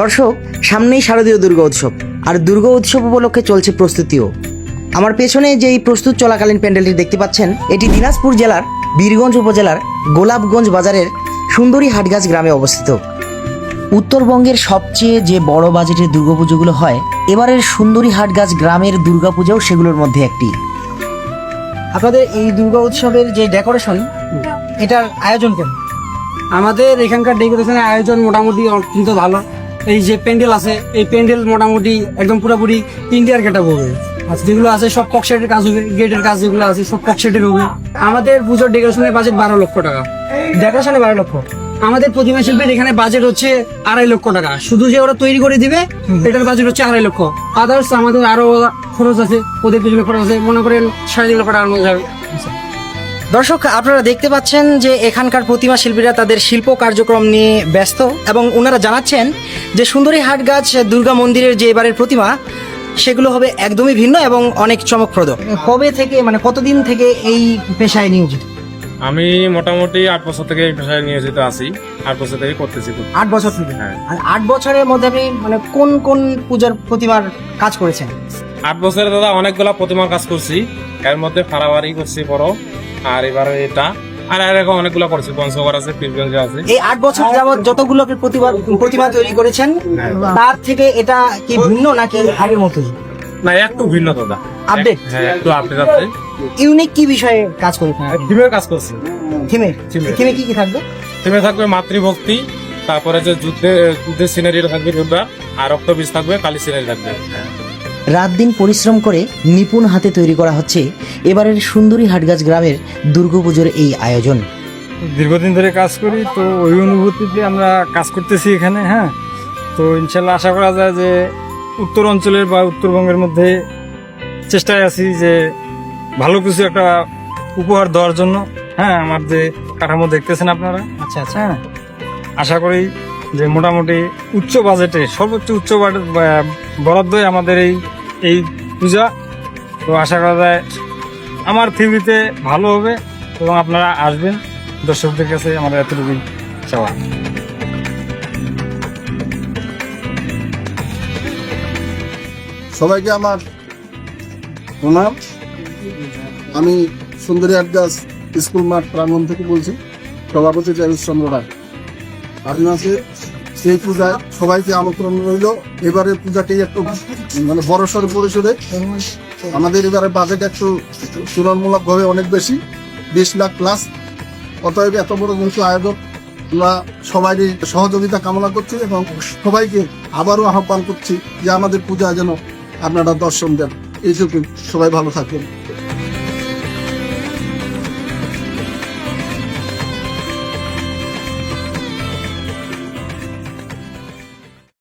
দর্শক সামনেই শারদীয় দুর্গা উৎসব আর দুর্গা উৎসব উপলক্ষে চলছে প্রস্তুতিও। আমার পেছনে যে এই প্রস্তুত চলাকালীন প্যান্ডেলটি দেখতে পাচ্ছেন এটি দিনাজপুর জেলার বীরগঞ্জ উপজেলার গোলাপগঞ্জ বাজারের সুন্দরী হাটগাছ গ্রামে অবস্থিত। উত্তরবঙ্গের সবচেয়ে যে বড় বাজেটের দুর্গাপুজোগুলো হয় এবারের সুন্দরী হাটগাছ গ্রামের দুর্গাপূজাও সেগুলোর মধ্যে একটি। আপনাদের এই দুর্গা উৎসবের যে ডেকোরেশন এটার আয়োজন কেমন? আমাদের এখানকার ডেকোরেশনের আয়োজন মোটামুটি অত্যন্ত ভালো। এই যে প্যান্ডেল আছে, এই প্যান্ডেল মোটামুটি একদম পুরোপুরি ইন্ডিয়ার গেটা হবে। যেগুলো আছে সব ককশেটের কাজ হবে, গেটের কাজ যেগুলো আছে সব ককশেটের হবে। আমাদের পুজোর ডেকোরেশনের বাজেট বারো লক্ষ টাকা। ডেকোরেশনে বারো লক্ষ। আমাদের প্রতিমা শিল্পের এখানে বাজেট হচ্ছে আড়াই লক্ষ টাকা। শুধু যে ওরা তৈরি করে দিবে, এটার বাজেট হচ্ছে আড়াই লক্ষ। আদার্স আমাদের আরও খরচ আছে, ওদের পিছনে খরচ আছে, মনে করেন সাড়ে তিন লক্ষ টাকার মধ্যে যাবে। দর্শক আপনারা দেখতে পাচ্ছেন যে এখানকার প্রতিমা শিল্পীরা তাদের শিল্প কার্যক্রম নিয়ে ব্যস্ত এবং ওনারা জানাচ্ছেন যে সুন্দরী হাট গাছ দুর্গা মন্দিরের যে এবারের প্রতিমা সেগুলো হবে একদমই ভিন্ন এবং অনেক চমকপ্রদ। কবে থেকে মানে কতদিন থেকে এই পেশায় নিয়োজিত? আমি মোটামুটি আট বছর থেকে এই পেশায় নিয়োজিত আছি। আট বছর থেকে করতেছি আট বছর থেকে? হ্যাঁ। আর আট বছরের মধ্যে আপনি মানে কোন কোন পূজার প্রতিমার কাজ করেছেন? আট বছরে দাদা অনেকগুলা প্রতিমার কাজ করছি। এর মধ্যে ফাড়াবাড়ি করছি বড়। আর এবারে এটা। আর এরকম অনেকগুলো করছি পঞ্চগড় আছে পীরগঞ্জ আছে। এই আট বছর যাবত যতগুলো প্রতিমা প্রতিমা তৈরি করেছেন তার থেকে এটা কি ভিন্ন নাকি আগের মতোই? না একটু ভিন্ন দাদা Update? হ্যাঁ একটু আপডেট আছে। ইউনিক কি বিষয়ে কাজ করেছেন থিমের কাজ করছি। থিমে থিমে। থিমে কি কি থাকবে? থিমে থাকবে মাতৃভক্তি তারপরে যে যুদ্ধে যুদ্ধের সিনারি থাকবে যোদ্ধা। আর রক্তবীজ থাকবে কালী সিনারি থাকবে। রাত দিন পরিশ্রম করে নিপুণ হাতে তৈরি করা হচ্ছে এবারের সুন্দরী হাটগাছ গ্রামের দুর্গাপুজোর এই আয়োজন। দীর্ঘদিন ধরে কাজ করি তো ওই অনুভূতিতে আমরা কাজ করতেছি এখানে হ্যাঁ? তো ইনশাল্লাহ আশা করা যায় যে উত্তর অঞ্চলের বা উত্তরবঙ্গের মধ্যে চেষ্টায় আছি যে ভালো কিছু একটা উপহার দেওয়ার জন্য হ্যাঁ? আমার যে কাঠামো দেখতেছেন আপনারা আচ্ছা আচ্ছা। হ্যাঁ? আশা করি যে মোটামুটি উচ্চ বাজেটে সর্বোচ্চ উচ্চ বাজেট বরাদ্দই আমাদের এই এই পূজা। তো আশা করা যায় আমার থিওরিতে ভালো হবে এবং আপনারা আসবেন দর্শকদের কাছে আমার এতটুকুই চাওয়া। সবাইকে আমার প্রণাম। আমি সুন্দরী আটগাছ স্কুল মাঠ প্রাঙ্গণ থেকে বলছি সভাপতি চন্দ্র রায়। আদিবাসী সেই পূজায় সবাইকে আমন্ত্রণ রইল, এবারে পূজাটি একটু মানে বড় সড় পরিসরে আমাদের এবারে বাজেট একটু তুলনামূলকভাবে অনেক বেশি, বিশ লাখ প্লাস অতএব এত বড় যেহেতু আয়োজক আমরা সবাই সহযোগিতা কামনা করছি এবং সবাইকে আবারও আহ্বান করছি যে আমাদের পূজা যেন আপনারা দর্শন দেন। এইটুকু সবাই ভালো থাকবেন।